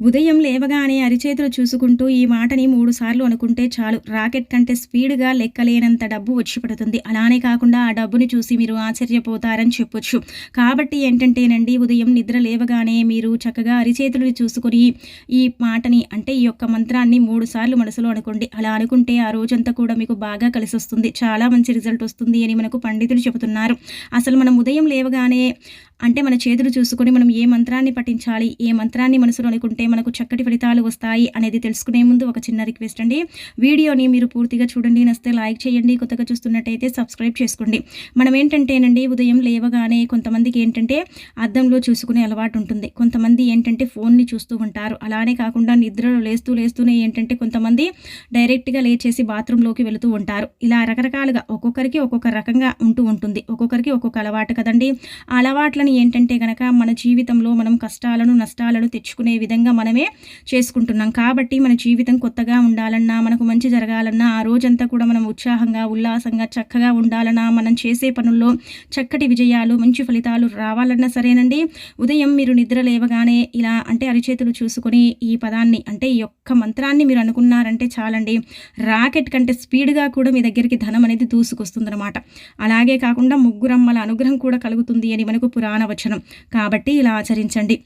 ఉదయం లేవగానే అరిచేతులు చూసుకుంటూ ఈ మాటని మూడుసార్లు అనుకుంటే చాలు. రాకెట్ కంటే స్పీడ్గా లెక్కలేనంత డబ్బు వచ్చి పడుతుంది. అలానే కాకుండా ఆ డబ్బుని చూసి మీరు ఆశ్చర్యపోతారని చెప్పొచ్చు. కాబట్టి ఏంటంటేనండి ఉదయం నిద్ర లేవగానే మీరు చక్కగా అరిచేతులు చూసుకొని ఈ మాటని అంటే ఈ యొక్క మంత్రాన్ని మూడు సార్లు మనసులో అనుకోండి. అలా అనుకుంటే ఆ రోజంతా కూడా మీకు బాగా కలిసి వస్తుంది చాలా మంచి రిజల్ట్ వస్తుంది అని మనకు పండితులు చెబుతున్నారు. అసలు మనం ఉదయం లేవగానే అంటే మన చేతులు చూసుకొని మనం ఏ మంత్రాన్ని పఠించాలి ఏ మంత్రాన్ని మనసులో అనుకుంటే మనకు చక్కటి ఫలితాలు వస్తాయి అనేది తెలుసుకునే ముందు ఒక చిన్న రిక్వెస్ట్ అండి. వీడియోని మీరు పూర్తిగా చూడండి నస్తే లైక్ చేయండి కొత్తగా చూస్తున్నట్టయితే సబ్స్క్రైబ్ చేసుకోండి. మనం ఏంటంటేనండి ఉదయం లేవగానే కొంతమందికి ఏంటంటే అద్దంలో చూసుకునే అలవాటు ఉంటుంది. కొంతమంది ఏంటంటే ఫోన్ని చూస్తూ ఉంటారు. అలానే కాకుండా నిద్రలో లేస్తూ లేస్తూనే ఏంటంటే కొంతమంది డైరెక్ట్గా లేచేసి బాత్రూంలోకి వెళుతూ ఉంటారు. ఇలా రకరకాలుగా ఒక్కొక్కరికి ఒక్కొక్క రకంగా ఉంటూ ఉంటుంది. ఒక్కొక్కరికి ఒక్కొక్క అలవాటు కదండి. ఆ అలవాట్లను ఏంటంటే గనక మన జీవితంలో మనం కష్టాలను నష్టాలను తెచ్చుకునే విధంగా మనమే చేసుకుంటున్నాం. కాబట్టి మన జీవితం కొత్తగా ఉండాలన్నా మనకు మంచి జరగాలన్నా ఆ రోజంతా కూడా మనం ఉత్సాహంగా ఉల్లాసంగా చక్కగా ఉండాలన్నా మనం చేసే పనుల్లో చక్కటి విజయాలు మంచి ఫలితాలు రావాలన్నా సరేనండి. ఉదయం మీరు నిద్ర లేవగానే ఇలా అంటే అరిచేతులు చూసుకొని ఈ పదాన్ని అంటే ఈ యొక్క మంత్రాన్ని మీరు అనుకున్నారంటే చాలండి. రాకెట్ కంటే స్పీడ్గా కూడా మీ దగ్గరికి ధనం అనేది దూసుకొస్తుందన్నమాట. అలాగే కాకుండా ముగ్గురమ్మల అనుగ్రహం కూడా కలుగుతుంది అని మనకు పురాణ వచనం కాబట్టి ఇలా ఆచరించండి.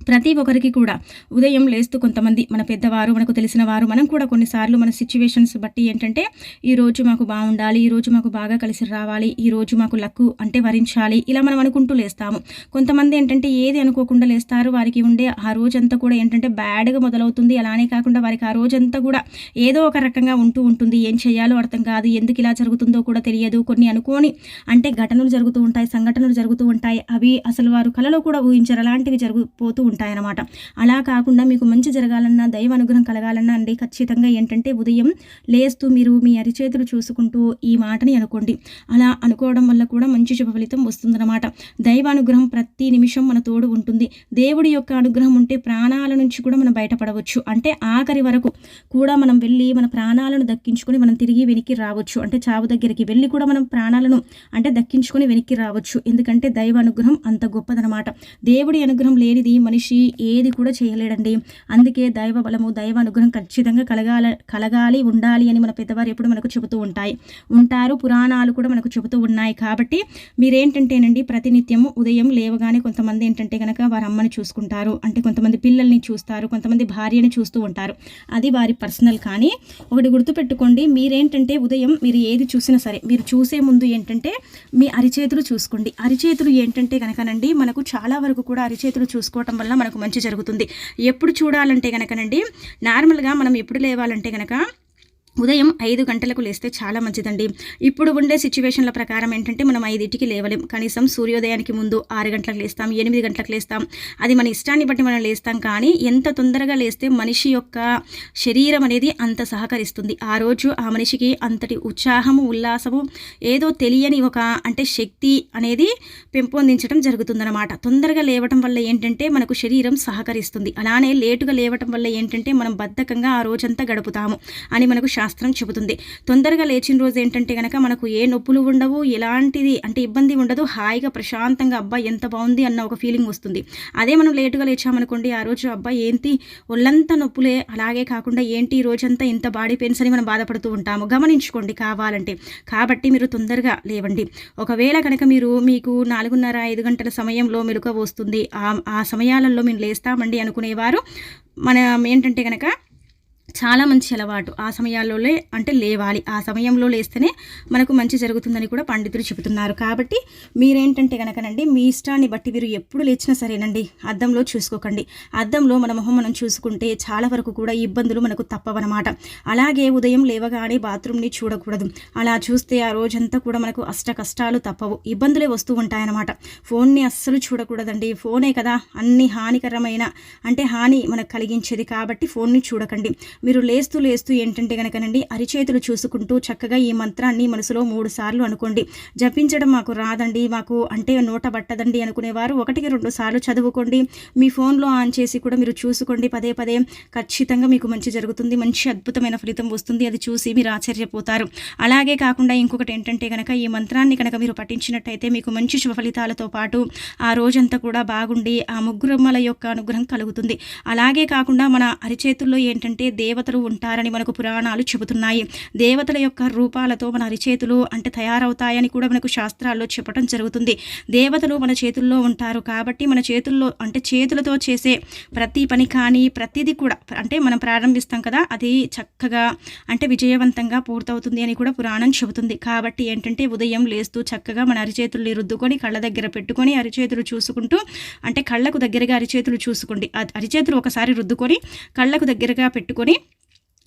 ప్రతి ఒక్కరికి కూడా ఉదయం లేస్తూ కొంతమంది మన పెద్దవారు మనకు తెలిసిన వారు మనం కూడా కొన్నిసార్లు మన సిచ్యువేషన్స్ బట్టి ఏంటంటే ఈరోజు మాకు బాగుండాలి ఈరోజు మాకు బాగా కలిసి రావాలి ఈరోజు మాకు లక్కు అంటే వరించాలి ఇలా మనం అనుకుంటూ లేస్తాము. కొంతమంది ఏంటంటే ఏది అనుకోకుండా లేస్తారు వారికి ఉండే ఆ రోజంతా కూడా ఏంటంటే బ్యాడ్గా మొదలవుతుంది. అలానే కాకుండా వారికి ఆ రోజంతా కూడా ఏదో ఒక రకంగా ఉంటూ ఉంటుంది. ఏం చేయాలో అర్థం కాదు ఎందుకు ఇలా జరుగుతుందో కూడా తెలియదు. కొన్ని అనుకోని అంటే ఘటనలు జరుగుతూ ఉంటాయి సంఘటనలు జరుగుతూ ఉంటాయి. అవి అసలు వారు కలలో కూడా ఊహించరు. అలాంటివి జరిగిపోతూ ఉంటాయన్నమాట. అలా కాకుండా మీకు మంచి జరగాలన్నా దైవ అనుగ్రహం కలగాలన్నా అండి. ఖచ్చితంగా ఏంటంటే ఉదయం లేస్తూ మీరు మీ అరిచేతులు చూసుకుంటూ ఈ మాటని అనుకోండి. అలా అనుకోవడం వల్ల కూడా మంచి శుభ ఫలితం వస్తుందన్నమాట. దైవ అనుగ్రహం ప్రతి నిమిషం మన తోడు ఉంటుంది. దేవుడి యొక్క అనుగ్రహం ఉంటే ప్రాణాల నుంచి కూడా మనం బయటపడవచ్చు. అంటే ఆఖరి వరకు కూడా మనం వెళ్ళి మన ప్రాణాలను దక్కించుకొని మనం తిరిగి వెనక్కి రావచ్చు. అంటే చావు దగ్గరికి వెళ్ళి కూడా మనం ప్రాణాలను అంటే దక్కించుకొని వెనక్కి రావచ్చు. ఎందుకంటే దైవ అనుగ్రహం అంత గొప్పదనమాట దేవుడి అనుగ్రహం లేనిది మనిషి ఏది కూడా చేయలేడండి. అందుకే దైవ బలము దైవ అనుగ్రహం ఖచ్చితంగా కలగాల కలగాలి ఉండాలి అని మన పెద్దవారు ఎప్పుడు మనకు చెబుతూ ఉంటాయి. ఉంటారు పురాణాలు కూడా మనకు చెబుతూ ఉన్నాయి కాబట్టి మీరేంటంటేనండి ప్రతినిత్యము ఉదయం లేవగానే కొంతమంది ఏంటంటే కనుక వారి అమ్మని చూసుకుంటారు. అంటే కొంతమంది పిల్లల్ని చూస్తారు కొంతమంది భార్యని చూస్తూ ఉంటారు. అది వారి పర్సనల్ కానీ ఒకటి గుర్తుపెట్టుకోండి మీరేంటంటే ఉదయం మీరు ఏది చూసినా సరే మీరు చూసే ముందు ఏంటంటే మీ అరిచేతులు చూసుకోండి. అరిచేతులు ఏంటంటే కనుకనండి మనకు చాలా వరకు కూడా అరిచేతులు చూసుకోవటం వల్ల మనకు మంచి జరుగుతుంది. ఎప్పుడు చూడాలంటే కనుకనండి నార్మల్గా మనం ఎప్పుడు లేవాలంటే కనుక ఉదయం ఐదు గంటలకు లేస్తే చాలా మంచిదండి. ఇప్పుడు ఉండే సిచ్యువేషన్ల ప్రకారం ఏంటంటే మనం ఐదింటికి లేవలేం. కనీసం సూర్యోదయానికి ముందు ఆరు గంటలకు లేస్తాం ఎనిమిది గంటలకు లేస్తాం. అది మన ఇష్టాన్ని బట్టి మనం లేస్తాం. కానీ ఎంత తొందరగా లేస్తే మనిషి యొక్క శరీరం అనేది అంత సహకరిస్తుంది. ఆ రోజు ఆ మనిషికి అంతటి ఉత్సాహము ఉల్లాసము ఏదో తెలియని ఒక అంటే శక్తి అనేది పెంపొందించడం జరుగుతుందన్నమాట. తొందరగా లేవటం వల్ల ఏంటంటే మనకు శరీరం సహకరిస్తుంది. అలానే లేటుగా లేవటం వల్ల ఏంటంటే మనం బద్ధకంగా ఆ రోజంతా గడుపుతాము అని మనకు శాస్త్రం చెబుతుంది. తొందరగా లేచిన రోజు ఏంటంటే కనుక మనకు ఏ నొప్పులు ఉండవు ఎలాంటిది అంటే ఇబ్బంది ఉండదు. హాయిగా ప్రశాంతంగా అబ్బా ఎంత బాగుంది అన్న ఒక ఫీలింగ్ వస్తుంది. అదే మనం లేటుగా లేచామనుకోండి ఆ రోజు అబ్బా ఏంటి? ఒళ్ళంతా నొప్పులే. అలాగే కాకుండా ఏంటి? ఈ రోజంతా ఇంత బాడీ పెయిన్స్ అని మనం బాధపడుతూ ఉంటాము. గమనించుకోండి కావాలంటే. కాబట్టి మీరు తొందరగా లేవండి. ఒకవేళ కనుక మీరు మీకు నాలుగున్నర ఐదు గంటల సమయంలో మెలుక వస్తుంది. ఆ సమయాలలో మేము లేస్తామండి అనుకునేవారు. మనం ఏంటంటే కనుక చాలా మంచి అలవాటు. ఆ సమయాల్లోనే అంటే లేవాలి. ఆ సమయంలో లేస్తేనే మనకు మంచి జరుగుతుందని కూడా పండితులు చెబుతున్నారు. కాబట్టి మీరేంటంటే కనుకనండి మీ ఇష్టాన్ని బట్టి మీరు ఎప్పుడు లేచినా సరేనండి. అద్దంలో చూసుకోకండి. అద్దంలో మన మొహం మనం చూసుకుంటే చాలా వరకు కూడా ఇబ్బందులు మనకు తప్పవన్నమాట. అలాగే ఉదయం లేవగానే బాత్రూమ్ని చూడకూడదు. అలా చూస్తే ఆ రోజంతా కూడా మనకు అష్ట కష్టాలు తప్పవు. ఇబ్బందులే వస్తూ ఉంటాయన్నమాట. ఫోన్ని అస్సలు చూడకూడదండి. ఫోనే కదా. అన్ని హానికరమైన అంటే హాని మనకు కలిగించేది. కాబట్టి ఫోన్ని చూడకండి. మీరు లేస్తూ లేస్తూ ఏంటంటే కనుకనండి అరిచేతులు చూసుకుంటూ చక్కగా ఈ మంత్రాన్ని మనసులో మూడు సార్లు అనుకోండి. జపించడం మాకు రాదండి మాకు అంటే నోట పట్టదండి అనుకునేవారు. ఒకటికి రెండు సార్లు చదువుకోండి. మీ ఫోన్లో ఆన్ చేసి కూడా మీరు చూసుకోండి. పదే పదే ఖచ్చితంగా మీకు మంచి జరుగుతుంది. మంచి అద్భుతమైన ఫలితం వస్తుంది. అది చూసి మీరు ఆశ్చర్యపోతారు. అలాగే కాకుండా ఇంకొకటి ఏంటంటే కనుక ఈ మంత్రాన్ని కనుక మీరు పఠించినట్టయితే మీకు మంచి శుభ ఫలితాలతో పాటు ఆ రోజంతా కూడా బాగుండి ఆ ముగ్గురమ్మల యొక్క అనుగ్రహం కలుగుతుంది. అలాగే కాకుండా మన అరిచేతుల్లో ఏంటంటే దే దేవతలు ఉంటారని మనకు పురాణాలు చెబుతున్నాయి. దేవతల యొక్క రూపాలతో మన అరిచేతులు అంటే తయారవుతాయని కూడా మనకు శాస్త్రాల్లో చెప్పడం జరుగుతుంది. దేవతలు మన చేతుల్లో ఉంటారు కాబట్టి మన చేతుల్లో అంటే చేతులతో చేసే ప్రతి పని కానీ ప్రతిదీ కూడా అంటే మనం ప్రారంభిస్తాం కదా అది చక్కగా అంటే విజయవంతంగా పూర్తవుతుంది అని కూడా పురాణం చెబుతుంది. కాబట్టి ఏంటంటే ఉదయం లేస్తూ చక్కగా మన అరిచేతుల్ని రుద్దుకొని కళ్ళ దగ్గర పెట్టుకొని అరిచేతులు చూసుకుంటూ అంటే కళ్ళకు దగ్గరగా అరిచేతులు చూసుకోండి. అరిచేతులు ఒకసారి రుద్దుకొని కళ్ళకు దగ్గరగా పెట్టుకొని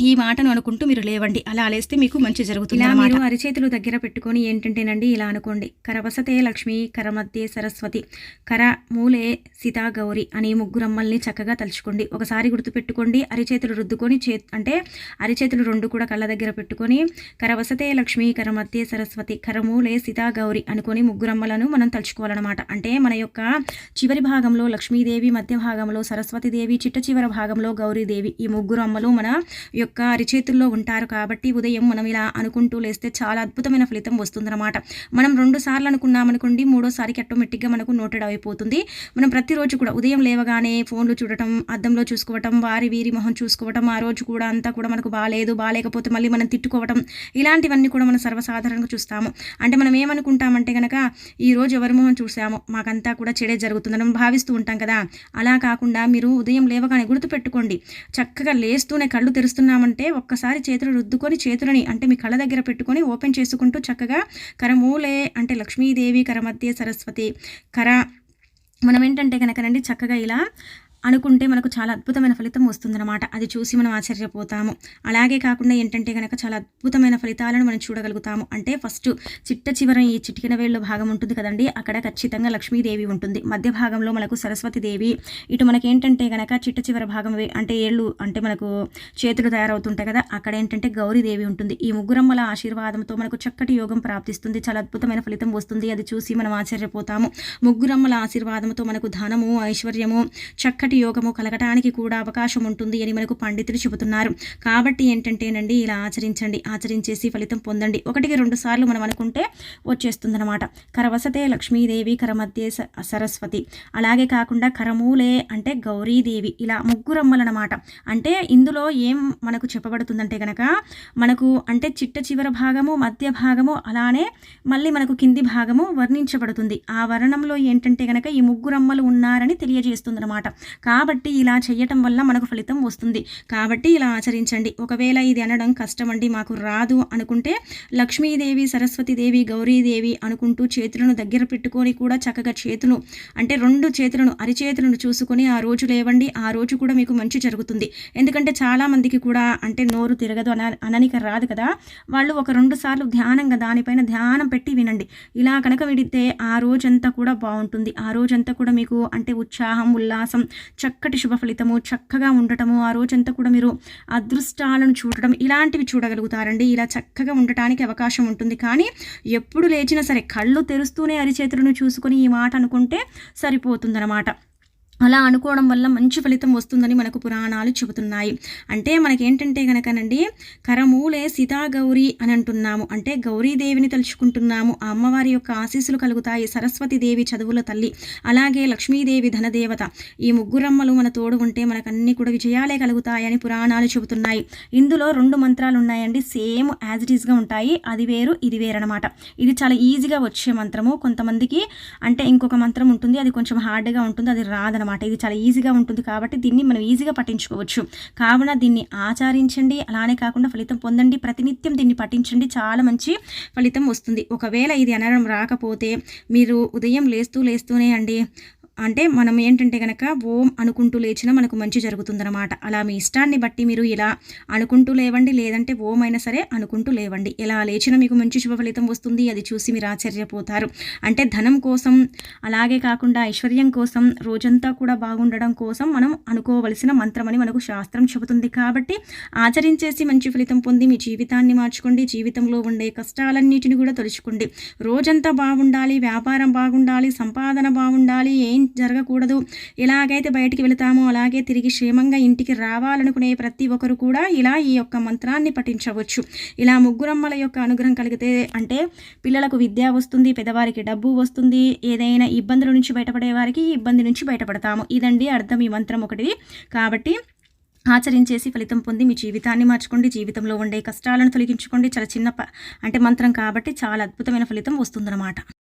ఈ మాటను అనుకుంటూ మీరు లేవండి. అలా లేస్తే మీకు మంచి జరుగుతుంది ఇలా మీరు అరిచేతులు దగ్గర పెట్టుకొని ఏంటంటేనండి ఇలా అనుకోండి. కరవసతే లక్ష్మి కరమధ్యే సరస్వతి. కర మూలే సీతా గౌరి అని ముగ్గురమ్మల్ని చక్కగా తలుచుకోండి. ఒకసారి గుర్తుపెట్టుకోండి అరిచేతులు రుద్దుకొని చే అంటే అరిచేతులు రెండు కూడా కళ్ళ దగ్గర పెట్టుకొని కరవసతే లక్ష్మి కరమత్తే సరస్వతి కరమూలే సీతా గౌరి అనుకొని ముగ్గురమ్మలను మనం తలుచుకోవాలన్నమాట. అంటే మన యొక్క చివరి భాగంలో లక్ష్మీదేవి మధ్య భాగంలో సరస్వతిదేవి చిట్ట చివరి భాగంలో గౌరీదేవి ఈ ముగ్గురు అమ్మలు మన యొక్క అరిచేతుల్లో ఉంటారు కాబట్టి ఉదయం మనం ఇలా అనుకుంటూ లేస్తే చాలా అద్భుతమైన ఫలితం వస్తుందన్నమాట. మనం రెండు సార్లు అనుకున్నామనుకోండి మూడోసారికి ఆటోమేటిక్గా మనకు నోటెడ్ అయిపోతుంది. మనం ప్రతి ప్రతిరోజు కూడా ఉదయం లేవగానే ఫోన్లు చూడటం అద్దంలో చూసుకోవటం వారి వీరి మొహం చూసుకోవటం ఆ రోజు కూడా అంతా కూడా మనకు బాగాలేదు బాగాలేకపోతే మళ్ళీ మనం తిట్టుకోవటం ఇలాంటివన్నీ కూడా మనం సర్వసాధారణంగా చూస్తాము. అంటే మనం ఏమనుకుంటామంటే కనుక ఈ రోజు ఎవరి మొహం చూసాము మాకంతా కూడా చెడే జరుగుతుందని మనం భావిస్తూ ఉంటాం కదా. అలా కాకుండా మీరు ఉదయం లేవగానే గుర్తుపెట్టుకోండి. చక్కగా లేస్తూనే కళ్ళు తెరుస్తున్నామంటే ఒక్కసారి చేతులు రుద్దుకొని చేతులని అంటే మీ కళ్ళ దగ్గర పెట్టుకొని ఓపెన్ చేసుకుంటూ చక్కగా కరమూలే అంటే లక్ష్మీదేవి కరమధ్య సరస్వతి కర మనం ఏంటంటే కనుకనండి చక్కగా ఇలా అనుకుంటే మనకు చాలా అద్భుతమైన ఫలితం వస్తుందన్నమాట. అది చూసి మనం ఆశ్చర్యపోతాము. అలాగే కాకుండా ఏంటంటే కనుక చాలా అద్భుతమైన ఫలితాలను మనం చూడగలుగుతాము. అంటే ఫస్ట్ చిట్ట చివర ఈ చిటికిన వేళ్ళలో భాగం ఉంటుంది కదండి. అక్కడ ఖచ్చితంగా లక్ష్మీదేవి ఉంటుంది. మధ్య భాగంలో మనకు సరస్వతిదేవి ఇటు మనకి ఏంటంటే కనుక చిట్ట చివర భాగం అంటే ఏళ్ళు అంటే మనకు చేతులు తయారవుతుంటాయి కదా. అక్కడ ఏంటంటే గౌరీదేవి ఉంటుంది. ఈ ముగ్గురమ్మల ఆశీర్వాదంతో మనకు చక్కటి యోగం ప్రాప్తిస్తుంది. చాలా అద్భుతమైన ఫలితం వస్తుంది. అది చూసి మనం ఆశ్చర్యపోతాము. ముగ్గురమ్మల ఆశీర్వాదంతో మనకు ధనము ఐశ్వర్యము చక్కటి చక్కటి యోగము కలగటానికి కూడా అవకాశం ఉంటుంది అని మనకు పండితులు చెబుతున్నారు. కాబట్టి ఏంటంటేనండి ఇలా ఆచరించండి ఆచరించేసి ఫలితం పొందండి. ఒకటికి రెండు సార్లు మనం అనుకుంటే వచ్చేస్తుందన్నమాట. కరవసతే లక్ష్మీదేవి కరమధ్యే సరస్వతి. అలాగే కాకుండా కరమూలే అంటే గౌరీదేవి. ఇలా ముగ్గురమ్మలనమాట. అంటే ఇందులో ఏం మనకు చెప్పబడుతుందంటే కనుక మనకు అంటే చిట్ట చివర భాగము మధ్య భాగము అలానే మళ్ళీ మనకు కింది భాగము వర్ణించబడుతుంది. ఆ వర్ణంలో ఏంటంటే కనుక ఈ ముగ్గురమ్మలు ఉన్నారని తెలియజేస్తుంది అనమాట కాబట్టి ఇలా చేయటం వల్ల మనకు ఫలితం వస్తుంది. కాబట్టి ఇలా ఆచరించండి. ఒకవేళ ఇది అనడం కష్టం అండి మాకు రాదు అనుకుంటే లక్ష్మీదేవి సరస్వతీదేవి గౌరీదేవి అనుకుంటూ చేతులను దగ్గర పెట్టుకొని కూడా చక్కగా చేతులు అంటే రెండు చేతులను అరిచేతులను చూసుకొని ఆ రోజు లేవండి. ఆ రోజు కూడా మీకు మంచి జరుగుతుంది. ఎందుకంటే చాలామందికి కూడా అంటే నోరు తిరగదు అన అననిక రాదు కదా. వాళ్ళు ఒక రెండు సార్లు ధ్యానంగా దానిపైన ధ్యానం పెట్టి వినండి. ఇలా కనుక విడితే ఆ రోజంతా కూడా బాగుంటుంది. ఆ రోజంతా కూడా మీకు అంటే ఉత్సాహం ఉల్లాసం చక్కటి శుభ ఫలితము చక్కగా ఉండటము ఆ రోజంతా కూడా మీరు అదృష్టాలను చూడటం ఇలాంటివి చూడగలుగుతారండి. ఇలా చక్కగా ఉండటానికి అవకాశం ఉంటుంది. కానీ ఎప్పుడు లేచినా సరే కళ్ళు తెరుస్తూనే అరిచేతులను చూసుకొని ఈ మాట అనుకుంటే సరిపోతుందన్నమాట. అలా అనుకోవడం వల్ల మంచి ఫలితం వస్తుందని మనకు పురాణాలు చెబుతున్నాయి. అంటే మనకేంటంటే కనుకనండి కరమూలే సీతాగౌరి అని అంటున్నాము. అంటే గౌరీదేవిని తలుచుకుంటున్నాము. ఆ అమ్మవారి యొక్క ఆశీస్సులు కలుగుతాయి. సరస్వతిదేవి చదువుల తల్లి అలాగే లక్ష్మీదేవి ధనదేవత. ఈ ముగ్గురమ్మలు మన తోడు ఉంటే మనకు అన్ని కూడా విజయాలే కలుగుతాయని పురాణాలు చెబుతున్నాయి. ఇందులో రెండు మంత్రాలు ఉన్నాయండి సేమ్ యాజ్ ఇట్ ఈస్గా ఉంటాయి. అది వేరు ఇది వేరు అనమాట ఇది చాలా ఈజీగా వచ్చే మంత్రము. కొంతమందికి అంటే ఇంకొక మంత్రం ఉంటుంది. అది కొంచెం హార్డ్గా ఉంటుంది. అది రాదనమాట అనమాట ఇది చాలా ఈజీగా ఉంటుంది కాబట్టి దీన్ని మనం ఈజీగా పట్టించుకోవచ్చు. కావున దీన్ని ఆచరించండి. అలానే కాకుండా ఫలితం పొందండి. ప్రతినిత్యం దీన్ని పఠించండి. చాలా మంచి ఫలితం వస్తుంది. ఒకవేళ ఇది అనడం రాకపోతే మీరు ఉదయం లేస్తూ లేస్తూనే అండి. అంటే మనం ఏంటంటే కనుక ఓం అనుకుంటూ లేచినా మనకు మంచి జరుగుతుందన్నమాట. అలా మీ ఇష్టాన్ని బట్టి మీరు ఇలా అనుకుంటూ లేవండి లేదంటే ఓం అయినా సరే అనుకుంటూ లేవండి. ఎలా లేచినా మీకు మంచి శుభ ఫలితం వస్తుంది అది చూసి మీరు ఆశ్చర్యపోతారు. అంటే ధనం కోసం అలాగే కాకుండా ఐశ్వర్యం కోసం రోజంతా కూడా బాగుండడం కోసం మనం అనుకోవలసిన మంత్రం అని మనకు శాస్త్రం చెబుతుంది. కాబట్టి ఆచరించేసి మంచి ఫలితం పొంది మీ జీవితాన్ని మార్చుకోండి జీవితంలో ఉండే కష్టాలన్నిటిని కూడా తొలుచుకోండి. రోజంతా బాగుండాలి వ్యాపారం బాగుండాలి సంపాదన బాగుండాలి ఏం జరగకూడదు. ఎలాగైతే బయటికి వెళతామో అలాగే తిరిగి క్షేమంగా ఇంటికి రావాలనుకునే ప్రతి ఒక్కరు కూడా ఇలా ఈ యొక్క మంత్రాన్ని పఠించవచ్చు. ఇలా ముగ్గురమ్మల యొక్క అనుగ్రహం కలిగితే అంటే పిల్లలకు విద్య వస్తుంది పెద్దవారికి డబ్బు వస్తుంది ఏదైనా ఇబ్బందుల నుంచి బయటపడే వారికి ఈ ఇబ్బంది నుంచి బయటపడతాము. ఇదండి అర్థం ఈ మంత్రం ఒకటి కాబట్టి ఆచరించేసి ఫలితం పొంది మీ జీవితాన్ని మార్చుకోండి. జీవితంలో ఉండే కష్టాలను తొలగించుకోండి. చాలా చిన్న ప అంటే మంత్రం కాబట్టి చాలా అద్భుతమైన ఫలితం వస్తుందన్నమాట.